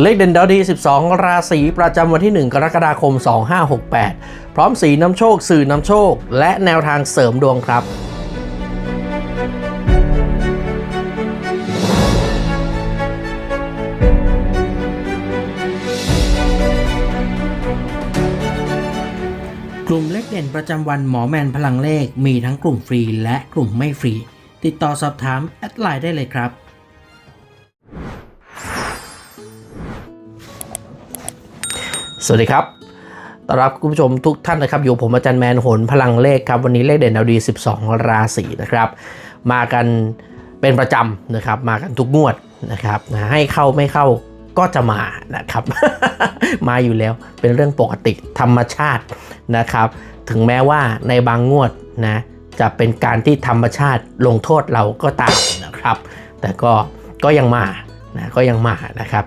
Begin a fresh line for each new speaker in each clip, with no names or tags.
เลขเด่นดาวดี 12 ราศีประจำวันที่ 1 กรกฎาคม 2568 พร้อมสีน้ำโชค สื่อนำโชค และแนวทางเสริมดวงครับ กลุ่มเลขเด่นประจำวันหมอแมนพลังเลขมีทั้งกลุ่มฟรีและกลุ่มไม่ฟรี ติดต่อสอบถามแอดไลน์ได้เลยครับ สวัสดีครับต้อนรับคุณผู้ชมทุกท่านนะครับ อยู่ผมอาจารย์แมนโหนพลังเลขครับ วันนี้เลขเด่นดาวดี 12 ราศีนะครับ มากันเป็นประจำนะครับ มากันทุกงวดนะครับนะให้เข้าไม่เข้าก็จะมานะครับ มาอยู่แล้วเป็นเรื่องปกติธรรมชาตินะครับ ถึงแม้ว่าในบางงวดนะจะเป็นการที่ธรรมชาติลงโทษเราก็ตามนะครับ แต่ก็ก็ยังมานะก็ยังมานะครับ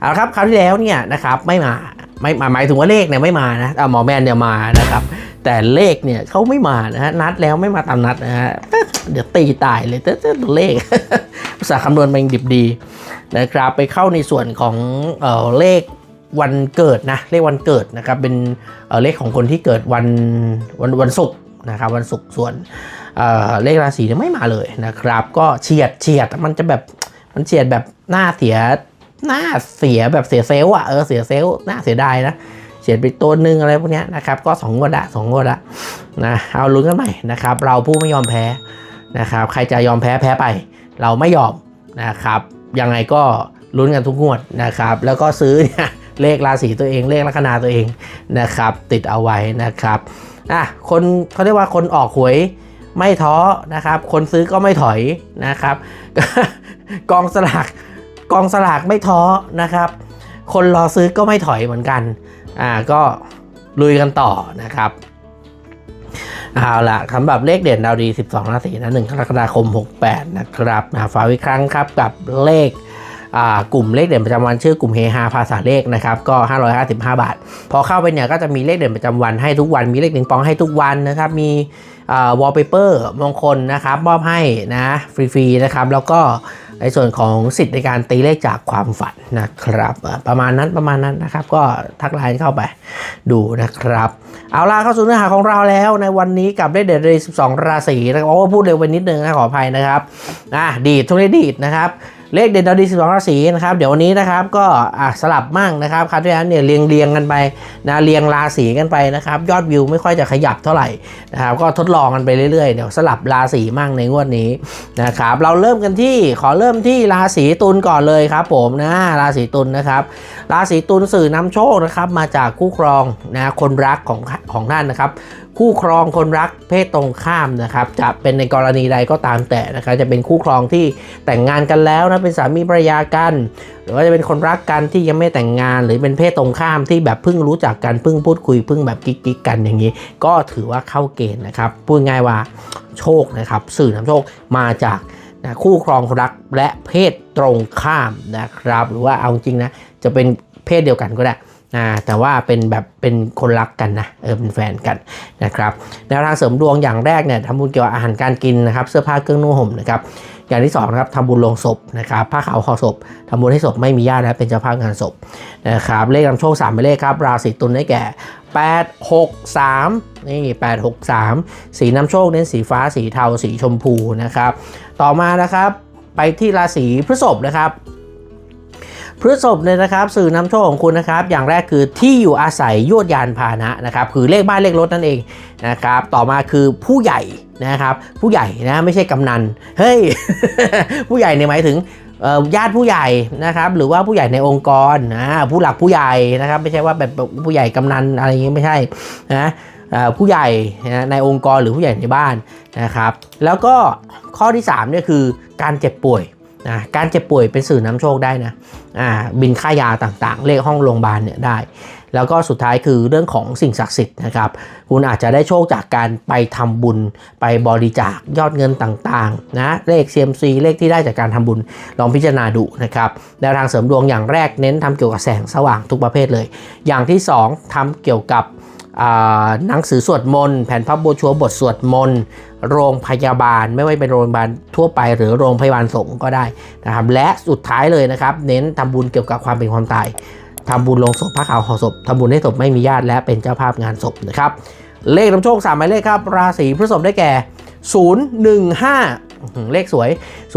เอาครับคราวที่แล้วเนี่ยนะครับไม่มา ไม่มาหมายถึงว่าเลขเนี่ยไม่มานะอะหมอแมนเนี่ยมานะครับ แต่เลขเนี่ยเขาไม่มานะฮะนัดแล้วไม่มาตามนัดนะฮะเดี๋ยวตีตายเลยเต้ตัวเลขภาษาคำนวณมันดิบดีนะครับไปเข้าในส่วนของเอ่อเลขวันเกิดนะเลขวันเกิดนะครับเป็นเอ่อเลขของคนที่เกิดวันวันวันศุกร์นะครับวันศุกร์ส่วนเอ่อเลขราศีเนี่ยไม่มาเลยนะครับ ก็เฉียดเฉียดมันจะแบบมันเฉียดแบบหน้าเสีย น้าเสียแบบเสียเซลล์อะเออเสียเซลล์หน้าเสียดายนะเสียไปตัวหนึ่งอะไรพวกนี้นะครับ ก็2งวดละสองงวดละนะเอาลุ้นกันใหม่นะครับ เราผู้ไม่ยอมแพ้นะครับ ใครจะยอมแพ้แพ้ไป เราไม่ยอมนะครับยังไงก็ลุ้นกันทุกงวดนะครับ แล้วก็ซื้อเนี่ยเลขราศีตัวเอง เลขลัคนาตัวเองนะครับ ติดเอาไว้นะครับอะคนเขาเรียกว่าคนออกหวยไม่ท้อนะครับ คนซื้อก็ไม่ถอยนะครับ กองสลาก กองสลากไม่ท้อนะครับ คนรอซื้อก็ไม่ถอยเหมือนกัน อ่าก็ลุยกันต่อนะครับเอาละสำหรับเลขเด่นดาวดี 12 ราศีนะ1กรกฎาคม 68 นะครับนะฝากอีกครั้งครับกับเลขอ่ากลุ่มเลขเด่นประจำวันชื่อกลุ่มเฮฮาภาษาเลขนะครับก็ 555 บาท พอเข้าไปเนี่ยก็จะมีเลขเด่นประจำวันให้ทุกวันมีเลขหนึ่งปองให้ทุกวันนะครับมีวอลเปเปอร์มงคลนะครับมอบให้นะฟรีๆนะครับแล้วก็ ในส่วนของสิทธิ์ในการตีเลขจากความฝันนะครับ ประมาณนั้นประมาณนั้นนะครับ ก็ทักไลน์เข้าไปดูนะครับ เอาล่ะเข้าสู่เนื้อหาของเราแล้วในวันนี้กับเลขเด็ดเลย12 ราศีนะครับโอ้พูดเร็วไปนิดนึงนะขออภัยนะครับอะดีดทุกเลขดีดนะครับ เลขเด่นดาวดี 12 ราศีนะครับ เดี๋ยววันนี้นะครับก็สลับมั่งนะครับคราวที่แล้วเนี่ยเรียงเรียงกันไปนะเรียงราศีกันไปนะครับ ยอดวิวไม่ค่อยจะขยับเท่าไหร่นะครับก็ทดลองกันไปเรื่อยๆเดี๋ยวสลับราศีมั่งในงวดนี้นะครับ เราเริ่มกันที่ขอเริ่มที่ราศีตุลก่อนเลยครับ ผมนะราศีตุลนะครับ ราศีตุลสื่อนำโชคนะครับมาจากคู่ครองนะคนรักของของท่านนะครับ คู่ครองคนรักเพศตรงข้ามนะครับจะเป็นในกรณีใดก็ตามแต่นะครับจะเป็นคู่ครองที่แต่งงานกันแล้วนะเป็นสามีภรรยากัน หรือว่าจะเป็นคนรักกันที่ยังไม่แต่งงาน หรือเป็นเพศตรงข้ามที่แบบเพิ่งรู้จักกันเพิ่งพูดคุยเพิ่งแบบกิ๊กๆกันอย่างนี้ ก็ถือว่าเข้าเกณฑ์นะครับพูดง่ายว่าโชคนะครับสื่อนำโชคมาจากนะคู่ครองคนรักและเพศตรงข้ามนะครับ หรือว่าเอาจริงนะจะเป็นเพศเดียวกันก็ได้ นะแต่ว่าเป็นแบบเป็นคนรักกันนะเออเป็นแฟนกันนะครับแนวทางเสริมดวงอย่างแรกเนี่ยทำบุญเกี่ยวกับอาหารการกินนะครับ เสื้อผ้าเครื่องนุ่งห่มนะครับอย่างที่สองนะครับทำบุญลงศพนะครับผ้าขาวห่อศพทำบุญให้ศพไม่มีญาติและเป็นเจ้าภาพงานศพนะครับเลขนำโชค3หมายเลขครับ ราศีตุลได้แก่ 8 6 3นี่8 6 3 สีน้ำโชคเน้นสีฟ้าสีเทาสีชมพูนะครับต่อมานะครับไปที่ราศีพฤษภนะครับ พฤษภเนี่ยนะครับสื่อนำโชคของคุณนะครับ อย่างแรกคือที่อยู่อาศัยยวดยานพาหนะนะครับคือเลขบ้านเลขรถนั่นเองนะครับต่อมาคือผู้ใหญ่นะครับผู้ใหญ่นะไม่ใช่กำนันเฮ้ยผู้ใหญ่เนี่ยหมายถึงญาติผู้ใหญ่นะครับหรือว่าผู้ใหญ่ในองค์กรนะผู้หลักผู้ใหญ่นะครับไม่ใช่ว่าแบบผู้ใหญ่กำนันอะไรอย่างงี้ไม่ใช่นะผู้ใหญ่ในองค์กรหรือผู้ใหญ่ในบ้านนะครับแล้วก็ข้อที่3เนี่ยคือการเจ็บป่วย นะการเจ็บป่วยเป็นสื่อนำโชคได้นะอ่าบินค่ายาต่างๆ เลขห้องโรงพยาบาลเนี่ยได้ แล้วก็สุดท้ายคือเรื่องของสิ่งศักดิ์สิทธิ์นะครับคุณอาจจะได้โชคจากการไปทำบุญไปบริจาคยอดเงินต่างๆนะเลข CMC เลขที่ได้จากการทำบุญลองพิจารณาดูนะครับแนวทางเสริมดวงอย่างแรกเน้นทำเกี่ยวกับแสงสว่างทุกประเภทเลย อย่างที่ 2ทำเกี่ยวกับ หนังสือสวดมนต์แผ่นพับโบชัวบทสวดมนต์โรงพยาบาลไม่ว่าเป็นโรงพยาบาลทั่วไปหรือโรงพยาบาลสงฆ์ก็ได้นะครับและสุดท้ายเลยนะครับ เน้นทำบุญเกี่ยวกับความเป็นความตายทำบุญลงศพผ้าขาวห่อศพทำบุญให้ศพไม่มีญาติและเป็นเจ้าภาพงานศพนะครับ เลขนำโชค3หมายเลขครับราศีพฤษภได้แก่ 015อื้อหือเลขสวย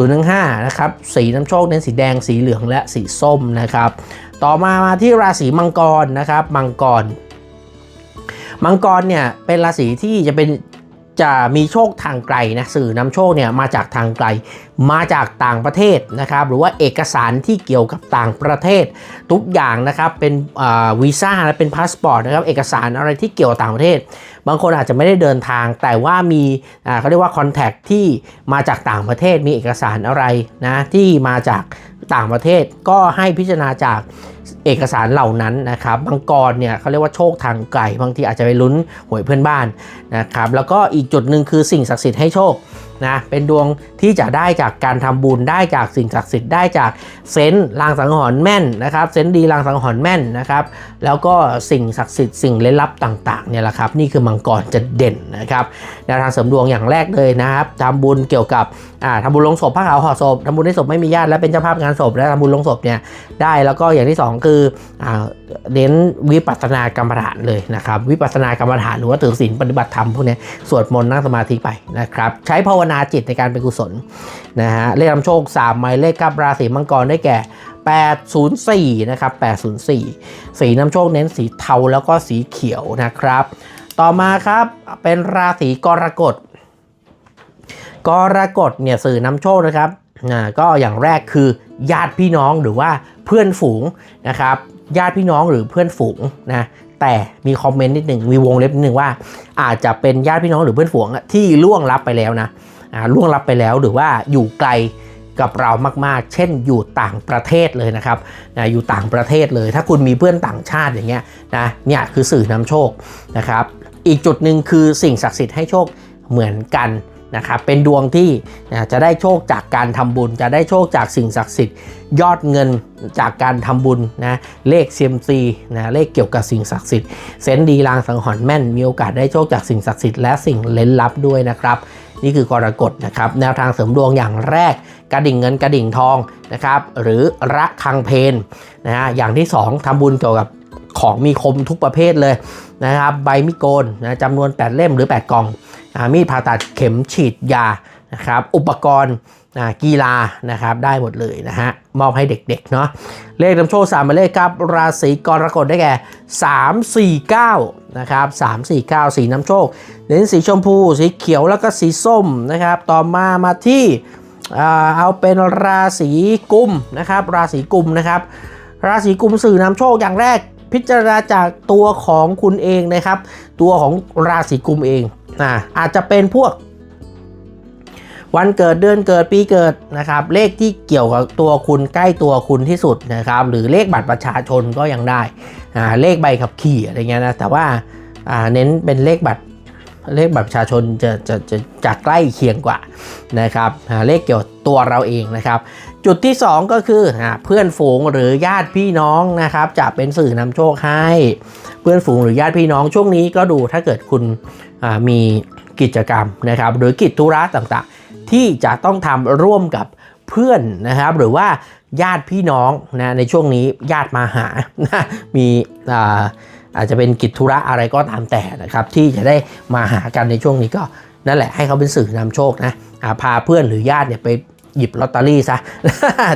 015 นะครับสีน้ำโชคเน้นสีแดงสีเหลืองและสีส้มนะครับ ต่อมามาที่ราศีมังกรนะครับมังกร มังกรเนี่ยเป็นราศีที่จะเป็นจะมีโชคทางไกลนะสื่อนำโชคเนี่ยมาจากทางไกล มาจากต่างประเทศนะครับหรือว่าเอกสารที่เกี่ยวกับต่างประเทศ ทุกอย่างนะครับเป็นวีซ่าและเป็นพาสปอร์ตนะครับเอกสารอะไรที่เกี่ยวกับต่างประเทศ บางคนอาจจะไม่ได้เดินทาง แต่ว่ามีเขาเรียกว่าคอนแทคที่มาจากต่างประเทศมีเอกสารอะไรนะที่มาจาก ต่างประเทศก็ให้พิจารณาจากเอกสารเหล่านั้นนะครับบางกรเนี่ยเขาเรียกว่าโชคทางไกลบางทีอาจจะไปลุ้นหวยเพื่อนบ้านนะครับแล้วก็อีกจุดหนึ่งคือสิ่งศักดิ์สิทธิ์ให้โชค นะเป็นดวงที่จะได้จากการทำบุญได้จากสิ่งศักดิ์สิทธิ์ได้จากเซนต์ลางสังหรณ์แม่นนะครับเซนต์ดีลางสังหรณ์แม่นนะครับแล้วก็สิ่งศักดิ์สิทธิ์สิ่งเล่นลับต่างๆเนี่ยแหละครับนี่คือมังกรจะเด่นนะครับแนวทางเสริมดวงอย่างแรกเลยนะครับทำบุญเกี่ยวกับอ่าทำบุญลงศพผ้าขาวห่อศพทำบุญให้ศพไม่มีญาติและเป็นเจ้าภาพงานศพและทำบุญลงศพเนี่ยได้แล้วก็อย่างที่สองคืออเน้นวิปัสสนากรรมฐานเลยนะครับวิปัสสนากรรมฐานหรือว่าถือศีลปฏิบัติธรรมพวกนี้สวดมนต์นั่งสมาธิไปนะครับใช้ภาวนาจิตในการเป็นกุศลนะฮะเลขนำโชค 3 หมายเลขกับราศีมังกรได้แก่ 804 นะครับ 804 สีนำโชคเน้นสีเทาแล้วก็สีเขียวนะครับ ต่อมาครับเป็นราศีกรกฎกรกฎเนี่ยสื่อนำโชคนะครับก็อย่างแรกคือญาติพี่น้องหรือว่าเพื่อนฝูงนะครับญาติพี่น้องหรือเพื่อนฝูงนะแต่มีคอมเมนต์นิดหนึ่งมีวงเล็บนิดหนึ่งว่า อาจจะเป็นญาติพี่น้องหรือเพื่อนฝูงที่ล่วงลับไปแล้วนะ ล่วงลับไปแล้วหรือว่าอยู่ไกลกับเรามากๆ เช่นอยู่ต่างประเทศเลยนะครับนะอยู่ต่างประเทศเลย ถ้าคุณมีเพื่อนต่างชาติอย่างเงี้ยนะเนี่ยคือสื่อนำโชคนะครับ อีกจุดหนึ่งคือสิ่งศักดิ์สิทธิ์ให้โชคเหมือนกันนะครับเป็นดวงที่นะจะได้โชคจากการทำบุญ จะได้โชคจากสิ่งศักดิ์สิทธิ์ ยอดเงินจากการทำบุญนะเลขเซียมซีนะเลขเกี่ยวกับสิ่งศักดิ์สิทธิ์เซนดีลางสังหรณ์แม่น มีโอกาสได้โชคจากสิ่งศักดิ์สิทธิ์และสิ่งเล้นลับด้วยนะครับ นี่คือกรกฎนะครับ แนวทางเสริมดวงอย่างแรก กระดิ่งเงินกระดิ่งทองนะครับ หรือระคังเพนนะฮะอย่างที่สองทำบุญเกี่ยวกับของมีคมทุกประเภทเลยนะครับ ใบมิโกนนะจำนวน 8 เล่มหรือ 8 กล่อง มีดผ่าตัดเข็มฉีดยานะครับ อุปกรณ์ กีฬานะครับได้หมดเลยนะฮะมอบให้เด็กๆเนาะเลขนำโชค3หมายเลขครับ ราศีกรกฎได้แก่349นะครับ349 สีน้ำโชค เน้นสีชมพู สีเขียวแล้วก็สีส้มนะครับต่อมามาที่เอาเป็นราศีกุมนะครับราศีกุมนะครับราศีกุมสื่อนำโชคอย่างแรกพิจารณาจากตัวของคุณเองนะครับ ตัวของราศีกุมเองอ่าอาจจะเป็นพวก วันเกิดเดือนเกิดปีเกิดนะครับ เลขที่เกี่ยวกับตัวคุณใกล้ตัวคุณที่สุดนะครับ หรือเลขบัตรประชาชนก็ยังได้อ่าเลขใบขับขี่อะไรเงี้ยนะแต่ว่าอ่าเน้นเป็นเลขบัตรเลขบัตรประชาชนจะจะจะจะใกล้เคียงกว่านะครับอ่าเลขเกี่ยวกับตัวเราเองนะครับ จุดที่ 2 ก็คืออ่าเพื่อนฝูงหรือญาติพี่น้องนะครับ จะเป็นสื่อนำโชคให้ เพื่อนฝูงหรือญาติพี่น้องช่วงนี้ก็ดูถ้าเกิดคุณอ่ามีกิจกรรมนะครับ หรือกิจธุระต่างๆ ที่จะต้องทำร่วมกับเพื่อนนะครับ หรือว่าญาติพี่น้องนะในช่วงนี้ญาติมาหานะมีอ่าอาจจะเป็นกิจธุระอะไรก็ตามแต่นะครับ ที่จะได้มาหากันในช่วงนี้ก็นั่นแหละให้เขาเป็นสื่อนำโชคนะพาเพื่อนหรือญาติเนี่ยไปหยิบลอตเตอรี่ซะ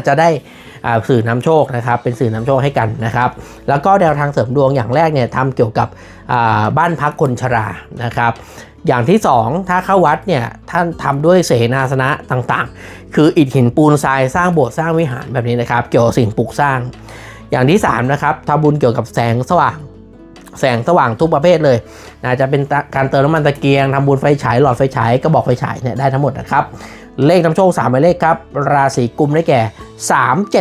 จะได้ สื่อนำโชคนะครับเป็นสื่อนำโชคให้กันนะครับแล้วก็แนวทางเสริมดวงอย่างแรกเนี่ยทำเกี่ยวกับบ้านพักคนชรานะครับอย่างที่ 2 ถ้าเข้าวัดเนี่ยท่านทำด้วยเสนาสนะต่างๆ คืออิฐหินปูนทรายสร้างโบสถ์สร้างวิหารแบบนี้นะครับ เกี่ยวกับสิ่งปลูกสร้าง อย่างที่3นะครับทำบุญเกี่ยวกับแสงสว่าง แสงสว่างทุกประเภทเลยนะจะเป็นการเติมน้ำมันตะเกียงทำบุญไฟฉายหลอดไฟฉายกระบอกไฟฉายเนี่ยได้ทั้งหมดนะครับ เลขนำโชค3หมายเลขครับ ราศีกุมได้แก่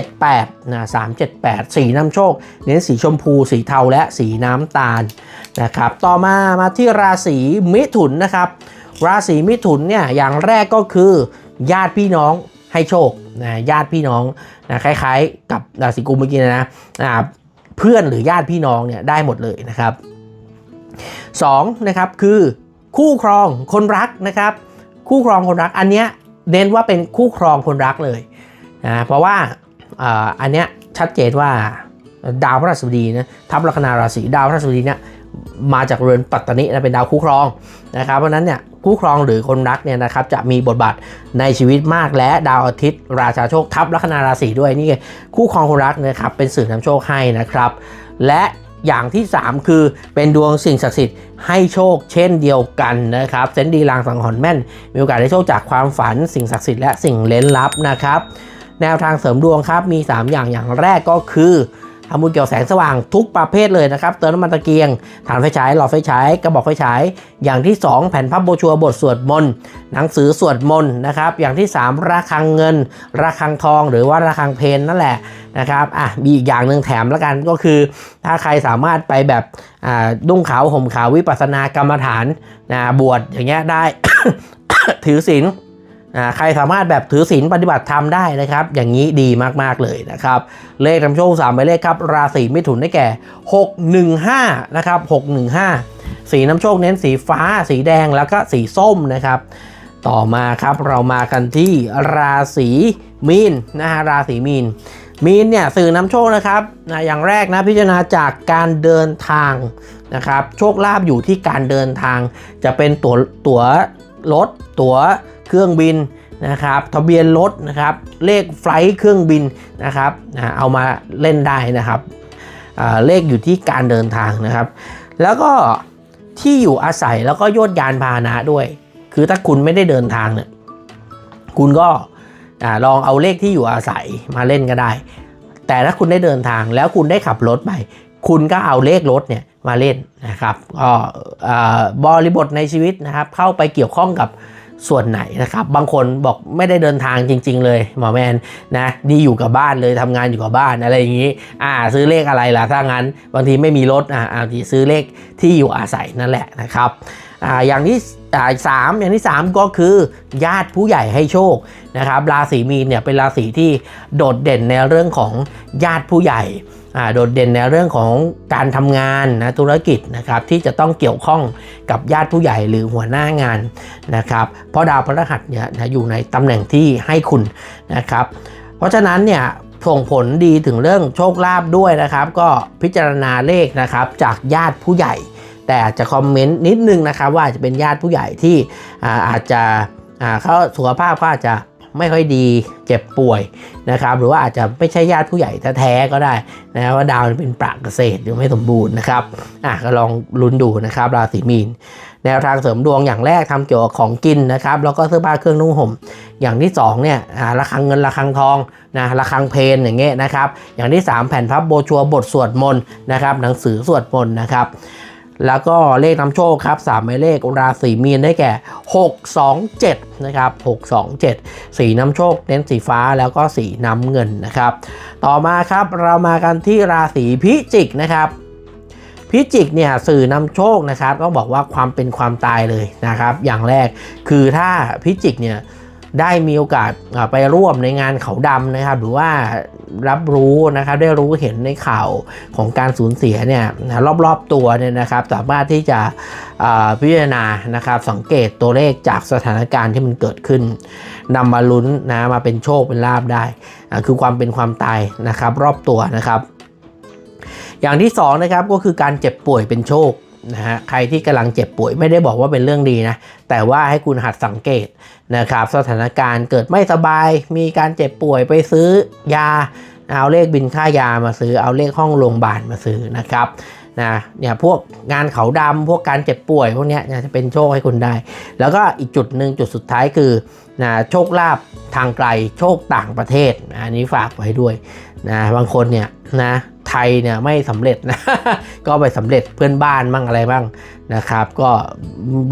378นะ378 สีนำโชค เน้นสีชมพู สีเทาและสีน้ำตาลนะครับต่อมามาที่ราศีมิถุนนะครับ ราศีมิถุนเนี่ยอย่างแรกก็คือ ญาติพี่น้องให้โชคนะญาติพี่น้องนะคล้ายๆ กับราศีกุมเมื่อกี้นะนะเพื่อนหรือญาติพี่น้องเนี่ยได้หมดเลยนะครับ2นะครับคือคู่ครองคนรักนะครับ คู่ครองคนรักอันเนี้ย เน้นว่าเป็นคู่ครองคนรักเลยนะเพราะว่าอันเนี้ยชัดเจนว่าดาวพฤหัสบดีนะทับลัคนาราศีดาวพฤหัสบดีเนี่ยมาจากเรือนปัตตนินะเป็นดาวคู่ครองนะครับเพราะนั้นเนี่ยคู่ครองหรือคนรักเนี่ยนะครับจะมีบทบาทในชีวิตมากและดาวอาทิตย์ ราชาโชคทับลัคนาราศีด้วยนี่คู่ครองคนรักนะครับเป็นสื่อนำโชคให้นะครับ และ อย่างที่ 3 คือเป็นดวงสิ่งศักดิ์สิทธิ์ให้โชคเช่นเดียวกันนะครับเซนดีลางสังหรณ์แม่น มีโอกาสได้โชคจากความฝัน สิ่งศักดิ์สิทธิ์และสิ่งเล้นลับนะครับ แนวทางเสริมดวงครับมี 3 อย่างอย่างแรกก็คือ ทำบุญเกี่ยวแสงสว่างทุกประเภทเลยนะครับ เติมน้ำมันตะเกียงถ่านไฟฉาย หลอดไฟฉาย กระบอกไฟฉาย อย่างที่ 2 แผ่นพับโบชัวบทสวดมนต์ หนังสือสวดมนต์นะครับ อย่างที่ 3 ระฆังเงิน ระฆังทอง หรือว่าระฆังเพนนั่นแหละนะครับ อะ มีอีกอย่างหนึ่งแถมแล้วกันก็คือ ถ้าใครสามารถไปแบบอ่าดุ้งขาวห่มขาววิปัสสนากรรมฐานนะบวชอย่างเงี้ยได้ ถือศีล ใครสามารถแบบถือศีลปฏิบัติธรรมได้นะครับ อย่างนี้ดีมากๆเลยนะครับ เลขนำโชค3หมายเลขครับ ราศีมิถุนได้แก่ 615 นะครับ 615 สีน้ำโชคเน้นสีฟ้า สีแดงแล้วก็สีส้มนะครับ ต่อมาครับเรามากันที่ราศีมีนนะฮะราศีมีน มีนเนี่ยสื่อนำโชคนะครับนะอย่างแรกนะพิจารณาจากการเดินทางนะครับ โชคลาภอยู่ที่การเดินทาง จะเป็นตัวตั๋ว รถตั๋วเครื่องบินนะครับทะเบียนรถนะครับเลขไฟลท์เครื่องบินนะครับเอามาเล่นได้นะครับเลขอยู่ที่การเดินทางนะครับ แล้วก็ที่อยู่อาศัยแล้วก็โยดยานพาหนะด้วย คือถ้าคุณไม่ได้เดินทางเนี่ยคุณก็ลองเอาเลขที่อยู่อาศัยมาเล่นก็ได้ แต่ถ้าคุณได้เดินทางแล้วคุณได้ขับรถไป คุณก็เอาเลขรถเนี่ยมาเล่นนะครับก็บริบทในชีวิตนะครับเข้าไปเกี่ยวข้องกับส่วนไหนนะครับ บางคนบอกไม่ได้เดินทางจริง ๆ เลยหมอแมนนะดีอยู่กับบ้านเลยทำงานอยู่กับบ้านอะไรอย่างนี้อ่าซื้อเลขอะไรล่ะถ้างั้น บางทีไม่มีรถอ่าอ่าซื้อเลขที่อยู่อาศัยนั่นแหละนะครับอ่าอย่างที่อ่าสามอย่างที่ 3 ก็คือญาติผู้ใหญ่ให้โชคนะครับราศีมีนเนี่ยเป็นราศีที่โดดเด่นในเรื่องของญาติผู้ใหญ่ โดดเด่นในเรื่องของการทำงานนะธุรกิจนะครับที่จะต้องเกี่ยวข้องกับญาติผู้ใหญ่หรือหัวหน้างานนะครับเพราะดาวพฤหัสเนี่ยนะอยู่ในตำแหน่งที่ให้คุณนะครับเพราะฉะนั้นเนี่ยส่งผลดีถึงเรื่องโชคลาภด้วยนะครับ ก็พิจารณาเลขนะครับจากญาติผู้ใหญ่ แต่จะคอมเมนต์นิดนึงนะครับว่าจะเป็นญาติผู้ใหญ่ที่อาจจะเขาสุขภาพเขาอาจจะ ไม่ค่อยดีเจ็บป่วยนะครับ หรือว่าอาจจะไม่ใช่ญาติผู้ใหญ่แท้ๆก็ได้นะว่าดาวเป็นปรากเกษตรหรือไม่สมบูรณ์นะครับอะก็ลองลุ้นดูนะครับราศีมีนแนวทางเสริมดวงอย่างแรกทำเกี่ยวกับของกินนะครับ แล้วก็เสื้อผ้าเครื่องนุ่งห่ม อย่างที่2เนี่ยอ่าระฆังเงินระฆังทองนะระฆังเพนอย่างเงี้ยนะครับ อย่างที่ 3 แผ่นพับโบชัวบทสวดมนต์นะครับ หนังสือสวดมนต์นะครับ แล้วก็เลขนำโชคครับ3หมายเลขราศีมีนได้แก่ 627 นะครับ 627 สีน้ำโชคเน้นสีฟ้าแล้วก็สีน้ำเงินนะครับ ต่อมาครับเรามากันที่ราศีพิจิกนะครับพิจิกเนี่ยสื่อนำโชคนะครับต้องบอกว่าความเป็นความตายเลยนะครับ อย่างแรกคือถ้าพิจิกเนี่ยได้มีโอกาสไปร่วมในงานเขาดำนะครับ หรือว่า รับรู้นะครับได้รู้เห็นในข่าวของการสูญเสียเนี่ยรอบๆตัวเนี่ยนะครับสามารถที่จะพิจารณานะครับสังเกตตัวเลขจากสถานการณ์ที่มันเกิดขึ้นนำมาลุ้นนะมาเป็นโชคเป็นลาบได้ คือความเป็นความตายนะครับรอบตัวนะครับ อย่างที่สองนะครับก็คือการเจ็บป่วยเป็นโชค นะฮะใครที่กำลังเจ็บป่วยไม่ได้บอกว่าเป็นเรื่องดีนะ แต่ว่าให้คุณหัดสังเกตนะครับสถานการณ์เกิดไม่สบาย มีการเจ็บป่วยไปซื้อยา เอาเลขบินค่ายามาซื้อเอาเลขห้องโรงพยาบาลมาซื้อนะครับนะเนี่ยพวกงานเขาดำพวกการเจ็บป่วยพวกเนี้ยจะเป็นโชคให้คุณได้ แล้วก็อีกจุดหนึ่งจุดสุดท้ายคือนะโชคลาภทางไกลโชคต่างประเทศนะอันนี้ฝากไว้ด้วยนะบางคนเนี่ยนะ ยเนี่ยไม่สำเร็จนะก็ไปสำเร็จเพื่อนบ้านบ้างอะไรบ้างนะครับ ก็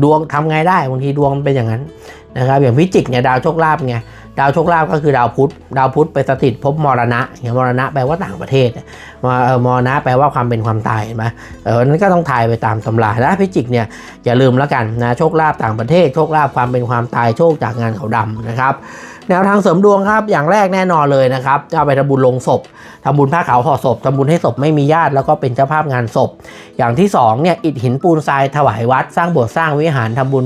ดวงทำไงได้บางทีดวงมันเป็นอย่างนั้นนะครับอย่างพิจิกเนี่ยดาวโชคลาภไงดาวโชคลาภก็คือดาวพุธดาวพุธไปสถิตภพมรณะอย่างมรณะแปลว่าต่างประเทศมเออมรณะแปลว่าความเป็นความตายเห็นไหมเออนั้นก็ต้องทายไปตามตำราและพิจิกเนี่ยอย่าลืมแล้วกันนะโชคลาภต่างประเทศ โชคลาภความเป็นความตายโชคจากงานเขาดำนะครับ แนวทางเสริมดวงครับ อย่างแรกแน่นอนเลยนะครับจะเอาไปทำบุญลงศพทำบุญผ้าขาวห่อศพทำบุญให้ศพไม่มีญาติแล้วก็เป็นเจ้าภาพงานศพ อย่างที่สองเนี่ยอิฐหินปูนทรายถวายวัด สร้างโบสถ์สร้างวิหารทำบุญ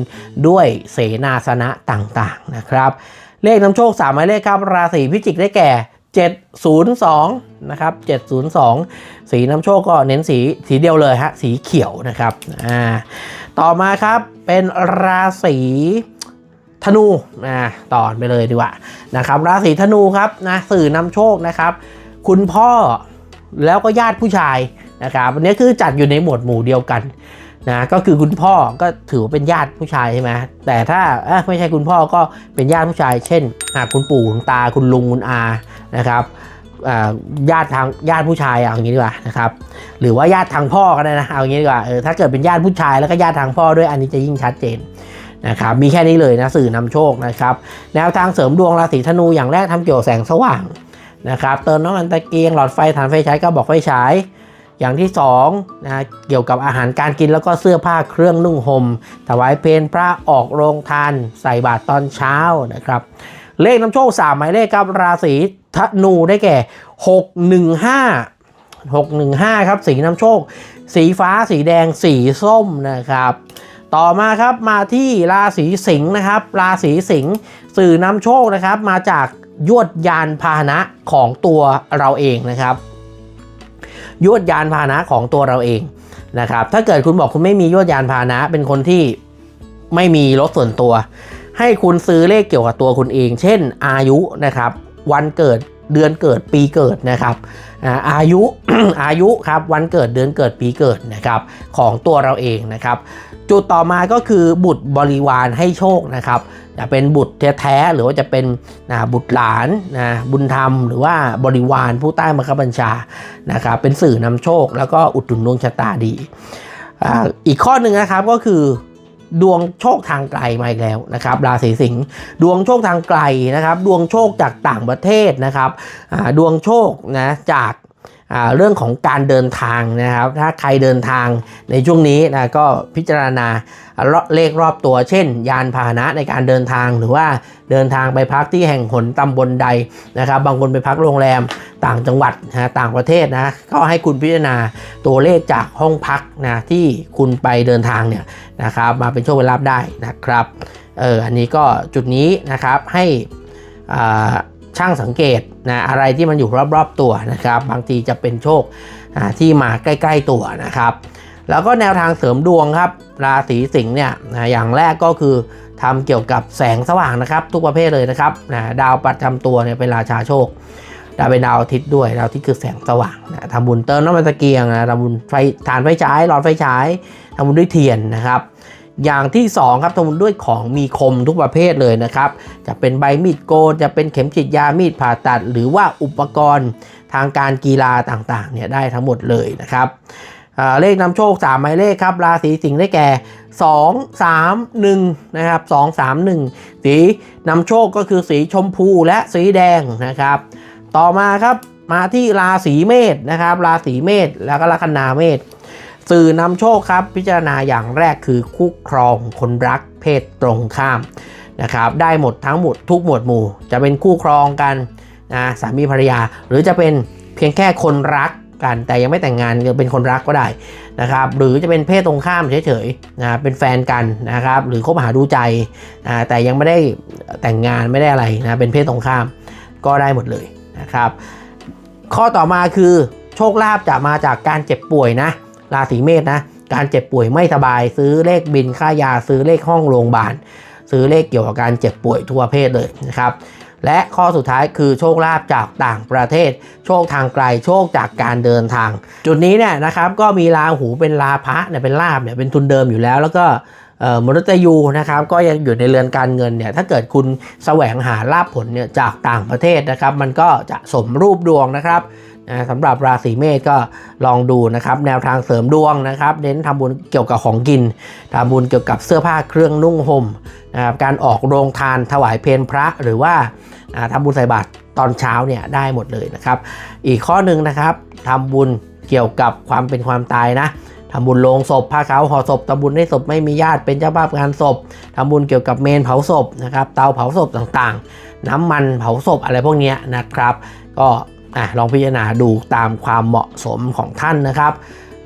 ด้วยเสนาสนะต่างๆนะครับเลขนำโชค3หมายเลขครับราศีพิจิกได้แก่ 702 นะครับ 702 สีน้ำโชคก็เน้นสีสีเดียวเลยฮะสีเขียวนะครับอ่าต่อมาครับเป็นราศี ธนูอ่าต่อไปเลยดีกว่านะครับราศีธนูครับนะสื่อนำโชคนะครับ คุณพ่อแล้วก็ญาติผู้ชายนะครับอันนี้คือจัดอยู่ในหมวดหมู่เดียวกันนะก็คือคุณพ่อก็ถือว่าเป็นญาติผู้ชายใช่ไหมแต่ถ้าไม่ใช่คุณพ่อก็เป็นญาติผู้ชาย เช่นอะคุณปู่คุณตาคุณลุงคุณอานะครับญาติทางญาติผู้ชายเอาอย่างนี้ดีกว่านะครับหรือว่าญาติทางพ่อก็ได้นะเอาอย่างนี้ดีกว่าเออถ้าเกิดเป็นญาติผู้ชายแล้วก็ญาติทางพ่อด้วยอันนี้จะยิ่งชัดเจน นะครับมีแค่นี้เลยนะสื่อนำโชคนะครับแนวทางเสริมดวงราศีธนูอย่างแรกทำเกี่ยวแสงสว่างนะครับเติมน้ำมันตะเกียงหลอดไฟฐานไฟฉายก็บอกไฟฉายอย่างที่2นะเกี่ยวกับอาหารการกินแล้วก็เสื้อผ้าเครื่องนุ่งหม่มถวายเพลพระออกโรงทาน ใส่บาตรตอนเช้านะครับ เลขน้ำโชค 3 หมายเลขครับราศีธนูได้แก่ 615 615 ครับ สีน้ำโชค สีฟ้าสีแดงสีส้มนะครับ ต่อมาครับมาที่ราศีสิงห์นะครับ ราศีสิงห์สื่อนำโชคนะครับ มาจากยวดยานพาหนะของตัวเราเองนะครับ ยวดยานพาหนะของตัวเราเองนะครับ ถ้าเกิดคุณบอกคุณไม่มียวดยานพาหนะ เป็นคนที่ไม่มีรถส่วนตัว ให้คุณซื้อเลขเกี่ยวกับตัวคุณเอง เช่น อายุนะครับ วันเกิด เดือนเกิดปีเกิดนะครับอายุอายุครับวันเกิดเดือนเกิดปีเกิดนะครับของตัวเราเองนะครับ จุดต่อมาก็คือบุตรบริวารให้โชคนะครับจะเป็นบุตรแท้ๆหรือว่าจะเป็นนะบุตรหลานนะบุญธรรม หรือว่าบริวารผู้ใต้บังคับบัญชานะครับเป็นสื่อนำโชค แล้วก็อุดหนุนดวงชะตาดีออีกข้อหนึ่งนะครับก็คือ ดวงโชคทางไกลมาอีกแล้วนะครับ ราศีสิงห์ดวงโชคทางไกลนะครับ ดวงโชคจากต่างประเทศนะครับดวงโชคนะจาก เรื่องของการเดินทางนะครับ ถ้าใครเดินทางในช่วงนี้นะก็พิจารณาเลขรอบตัว เช่น ยานพาหนะในการเดินทางหรือว่าเดินทางไปพักที่แห่งหนตำบลใดนะครับ บางคนไปพักโรงแรมต่างจังหวัดนะต่างประเทศนะก็ให้คุณพิจารณาตัวเลขจากห้องพักนะที่คุณไปเดินทางเนี่ยนะครับ มาเป็นโชคเป็นลาภได้นะครับเอออันนี้ก็จุดนี้นะครับให้อ่า ช่างสังเกตนะอะไรที่มันอยู่รอบๆตัวนะครับ บางทีจะเป็นโชคที่มาใกล้ ๆตัวนะครับ แล้วก็แนวทางเสริมดวงครับ ราศีสิงห์เนี่ยนะอย่างแรกก็คือทำเกี่ยวกับแสงสว่างนะครับ ทุกประเภทเลยนะครับนะดาวประจำตัวเนี่ยเป็นราชาโชคดาวเป็นดาวอาทิตย์ด้วยดาวอาทิตย์คือแสงสว่างนะทำบุญเติมน้ำมันตะเกียงนะทำบุญไฟฐานไฟฉายหลอดไฟฉายทำบุญด้วยเทียนนะครับ อย่างที่ 2 ครับทำด้วยของมีคมทุกประเภทเลยนะครับ จะเป็นใบมีดโกนจะเป็นเข็มฉีดยามีดผ่าตัด หรือว่าอุปกรณ์ทางการกีฬาต่างๆเนี่ยได้ทั้งหมดเลยนะครับเลขนำโชค 3 หมายเลขครับ ราศีสิงห์ได้แก่ 2 3 1 นะครับ 2 3 1 สีนำโชคก็คือสีชมพูและสีแดงนะครับ ต่อมาครับมาที่ราศีเมษนะครับ ราศีเมษแล้วก็ลัคนาเมษ สื่อนำโชคครับ พิจารณาอย่างแรกคือคู่ครองคนรักเพศตรงข้ามนะครับได้หมดทั้งหมดทุกหมวดหมู่ จะเป็นคู่ครองกันนะสามีภรรยา หรือจะเป็นเพียงแค่คนรักกัน แต่ยังไม่แต่งงานก็เป็นคนรักก็ได้นะครับหรือจะเป็นเพศตรงข้ามเฉยๆนะเป็นแฟนกันนะครับหรือคบหาดูใจอ่าแต่ยังไม่ได้แต่งงานไม่ได้อะไรนะเป็นเพศตรงข้ามก็ได้หมดเลยนะครับข้อต่อมาคือโชคลาภจะมาจากการเจ็บป่วยนะ ราศีเมษนะ การเจ็บป่วยไม่สบาย ซื้อเลขบินค่ายา ซื้อเลขห้องโรงพยาบาล ซื้อเลขเกี่ยวกับการเจ็บป่วยทั่วประเภทเลยนะครับ และข้อสุดท้ายคือโชคลาภจากต่างประเทศ โชคทางไกล โชคจากการเดินทาง จุดนี้เนี่ยนะครับก็มีราหูเป็นลาภะเนี่ยเป็นลาบเนี่ยเป็นทุนเดิมอยู่แล้ว แล้วก็เอ่อมฤตยูนะครับก็ยังอยู่ในเรือนการเงินเนี่ยถ้าเกิดคุณแสวงหาลาภผลเนี่ยจากต่างประเทศนะครับ มันก็จะสมรูปดวงนะครับ สำหรับราศีเมษก็ลองดูนะครับ แนวทางเสริมดวงนะครับ เน้นทำบุญเกี่ยวกับของกินทำบุญเกี่ยวกับเสื้อผ้าเครื่องนุ่งห่มนะครับการออกโรงทานถวายเพลพระหรือว่าอ่าทำบุญใส่บาตรตอนเช้าเนี่ยได้หมดเลยนะครับ อีกข้อหนึ่งนะครับทำบุญเกี่ยวกับความเป็นความตายนะทำบุญโลงศพผ้าขาวห่อศพทำบุญให้ศพไม่มีญาติเป็นเจ้าภาพงานศพทำบุญเกี่ยวกับเมนเผาศพนะครับ เตาเผาศพต่างๆ น้ำมันเผาศพอะไรพวกนี้นะครับ ก็ อะลองพิจารณาดูตามความเหมาะสมของท่านนะครับ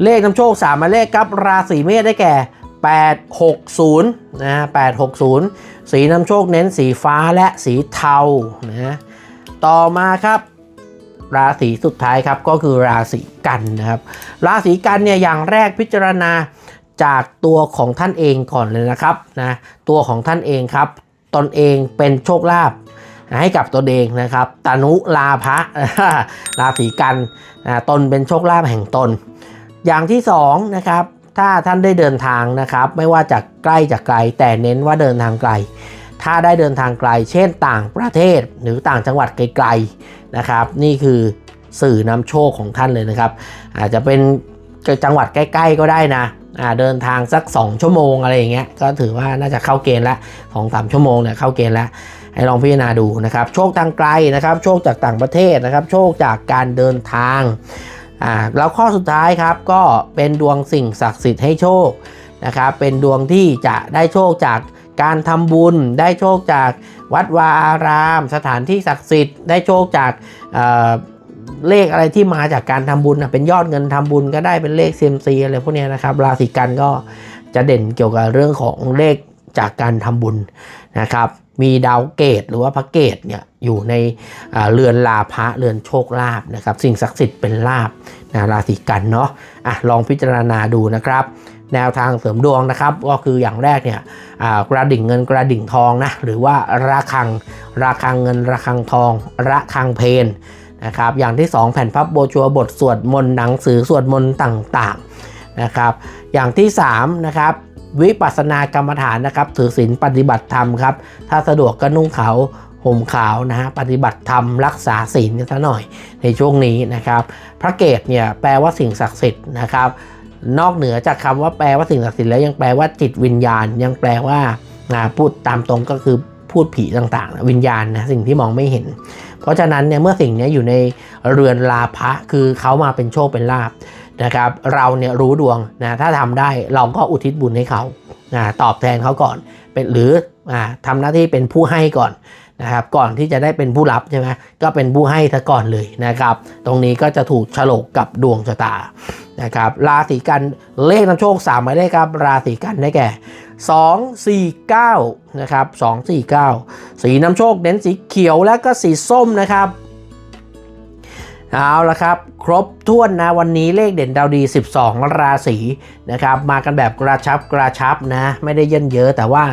เลขนำโชค3มาเลขครับราศีเมษได้แก่ 860นะฮะ860 สีนำโชคเน้นสีฟ้าและสีเทานะต่อมาครับราศีสุดท้ายครับก็คือราศีกันนะครับ ราศีกันเนี่ยอย่างแรกพิจารณาจากตัวของท่านเองก่อนเลยนะครับนะตัวของท่านเองครับ ตนเองเป็นโชคลาภ ให้กับตนเองนะครับ ตนุลาภะราศีกันนะตนเป็นโชคลาภแห่งตน อย่างที่สองนะครับถ้าท่านได้เดินทางนะครับ ไม่ว่าจากใกล้จากไกล แต่เน้นว่าเดินทางไกล ถ้าได้เดินทางไกล เช่นต่างประเทศหรือต่างจังหวัดไกลๆนะครับ นี่คือสื่อนำโชคของท่านเลยนะครับ อาจจะเป็นจังหวัดใกล้ ๆ ก็ได้นะเดินทางสัก 2 ชั่วโมงอะไรอย่างเงี้ยก็ถือว่าน่าจะเข้าเกณฑ์ละสองสามชั่วโมงเนี่ยเข้าเกณฑ์แล้ว ให้ลองพิจารณาดูนะครับ โชคทางไกลนะครับ โชคจากต่างประเทศนะครับ โชคจากการเดินทางอ่าแล้วข้อสุดท้ายครับก็เป็นดวงสิ่งศักดิ์สิทธิ์ให้โชคนะครับ เป็นดวงที่จะได้โชคจากการทำบุญ ได้โชคจากวัดวาอาราม สถานที่ศักดิ์สิทธิ์ ได้โชคจากเลขอะไรที่มาจากการทำบุญนะเป็นยอดเงินทำบุญก็ได้เป็นเลขเซียมซีอะไรพวกนี้นะครับราศีกันก็จะเด่นเกี่ยวกับเรื่องของเลขจากการทำบุญนะครับ มีดาวเกตหรือว่าพระเกตเนี่ยอยู่ในเรือนลาภะเรือนโชคลาภนะครับ สิ่งศักดิ์สิทธิ์เป็นลาภนะราศีกันเนาะอะลองพิจารณาดูนะครับ แนวทางเสริมดวงนะครับก็คืออย่างแรกเนี่ยกระดิ่งเงินกระดิ่งทองนะหรือว่าระฆังระฆังเงินระฆังทอง ระฆังเพนนะครับอย่างที่ 2 แผ่นพับโบชัวบทสวดมนต์หนังสือสวดมนต์ต่างๆนะครับ อย่างที่3นะครับ วิปัสสนากรรมฐานนะครับ ถือศีลปฏิบัติธรรมครับ ถ้าสะดวกก็นุ่งขาวห่มขาวนะฮะปฏิบัติธรรมรักษาศีลกันซะหน่อยในช่วงนี้นะครับ พระเกตเนี่ยแปลว่าสิ่งศักดิ์สิทธิ์นะครับ นอกเหนือจากคำว่าแปลว่าสิ่งศักดิ์สิทธิ์แล้วยังแปลว่าจิตวิญญาณ ยังแปลว่าพูดตามตรงก็คือพูดผีต่างๆ วิญญาณนะสิ่งที่มองไม่เห็น เพราะฉะนั้นเนี่ยเมื่อสิ่งนี้อยู่ในเรือนลาภะคือเขามาเป็นโชคเป็นลาภ นะครับ เราเนี่ยรู้ดวงนะถ้าทำได้เราก็อุทิศบุญให้เขานะตอบแทนเขาก่อน เป็นหรืออ่าทำหน้าที่เป็นผู้ให้ก่อนนะครับก่อนที่จะได้เป็นผู้รับใช่ไหมก็เป็นผู้ให้ซะก่อนเลยนะครับ ตรงนี้ก็จะถูกฉลกกับดวงชะตานะครับราศีกันเลขนำโชค3หมายเลขครับ ราศีกันได้แก่ 2 4 9นะครับ2 4 9 สีนำโชคเน้นสีเขียวและก็สีส้มนะครับ เอาละครับ ครบถ้วนนะวันนี้เลขเด่นดาวดี 12 ราศีนะครับมากันแบบกระชับกระชับนะไม่ได้เยินเยอะแต่ว่า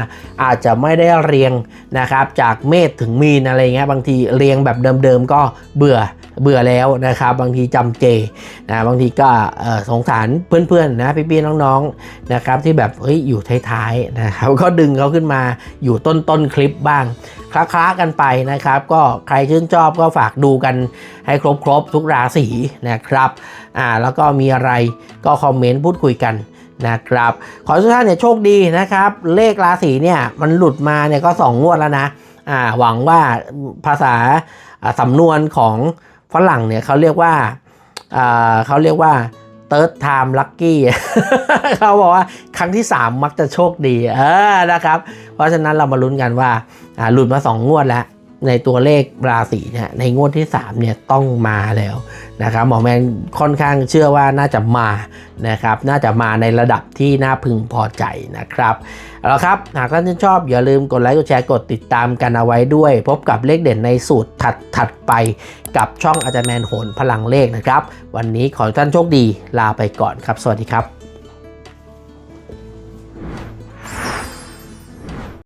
อาจจะไม่ได้เรียงนะครับจากเมษถึงมีนอะไรเงี้ยบางทีเรียงแบบเดิมๆก็เบื่อเบื่อแล้วนะครับ บางทีจำเจนะบางทีก็สงสารเพื่อนๆนะพี่ๆน้องๆนะครับที่แบบเฮ้ยอยู่ท้ายๆนะครับก็ดึงเขาขึ้นมาอยู่ต้นๆคลิปบ้างคล้าๆกันไปนะครับ ก็ใครชื่นชอบก็ฝากดูกันให้ครบๆทุกราศีนะครับอ่าแล้วก็มีอะไรก็คอมเมนต์พูดคุยกันนะครับ ขอให้ทุกท่านเนี่ยโชคดีนะครับ เลขราศีเนี่ยมันหลุดมาเนี่ยก็สองงวดแล้วนะอ่าหวังว่าภาษาสำนวนของ ฝรั่งเนี่ยเขาเรียกว่าเขาเรียกว่า third time lucky เขาบอกว่าครั้งที่ 3 มักจะโชคดี เออนะครับ เพราะฉะนั้นเรามาลุ้นกันว่าอ่าหลุดมา 2 งวดแล้ว ในตัวเลขราศีเนี่ยในงวดที่3เนี่ยต้องมาแล้วนะครับหมอแมนค่อนข้างเชื่อว่าน่าจะมานะครับน่าจะมาในระดับที่น่าพึงพอใจนะครับเอาละครับหากท่านชื่นชอบอย่าลืมกดไลค์กดแชร์กดติดตามกันเอาไว้ด้วย พบกับเลขเด่นในสูตรถัดถัดไปกับช่องอาจารย์แมนโหนพลังเลขนะครับ วันนี้ขอท่านโชคดีลาไปก่อนครับ สวัสดีครับ